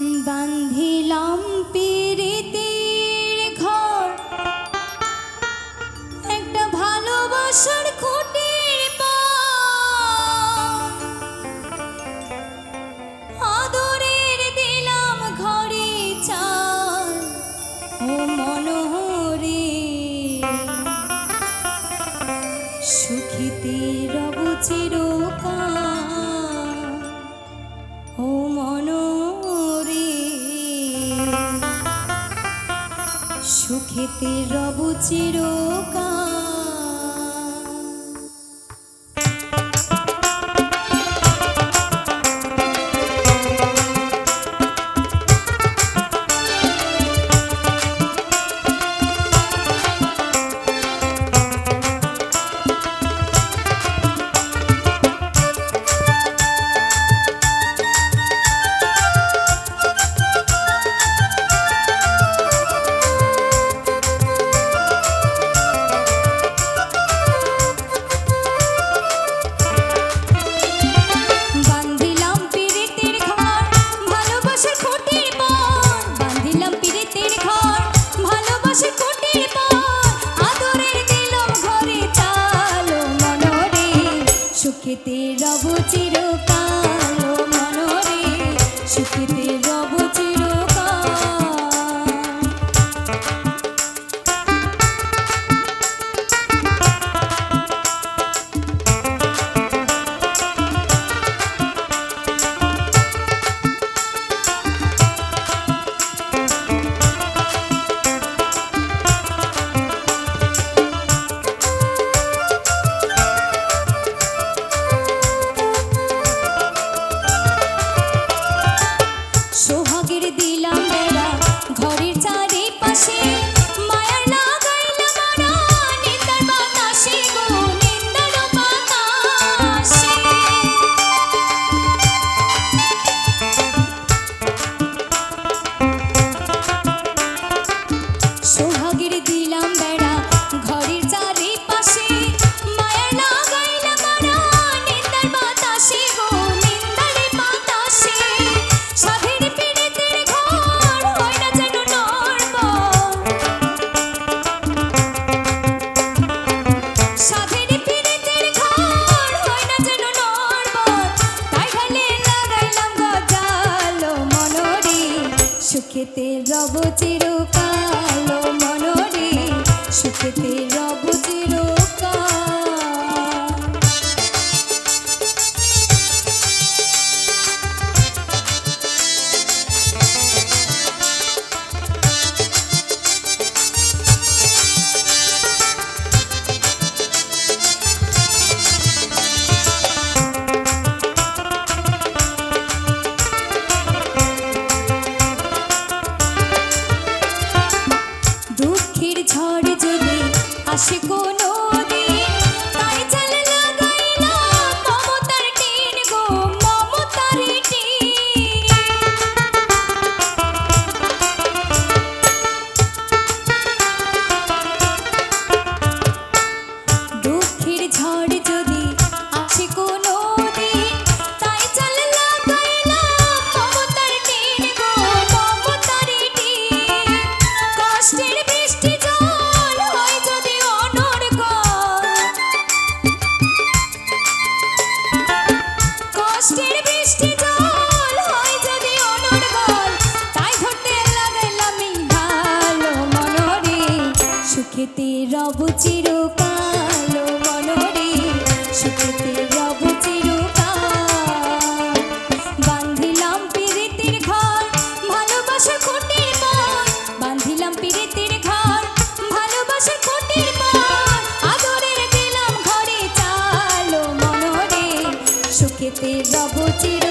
বান্ধিলাম পিড়িতে খেতে রব চিরকাল সুখেতে রব চিরকাল মনোরে সুখেতে রব সুখেতে রব চিরকাল মনোরে সুখেতে রব চিরকাল। বান্ধিলাম পীড়িতের ঘর, ভালোবাসা খুঁটির পর। বান্ধিলাম পীড়িতের ঘর, ভালোবাসা খুঁটির পর। আদরের দিলাম ঘরে চালো মনোরে সুখেতে রব চির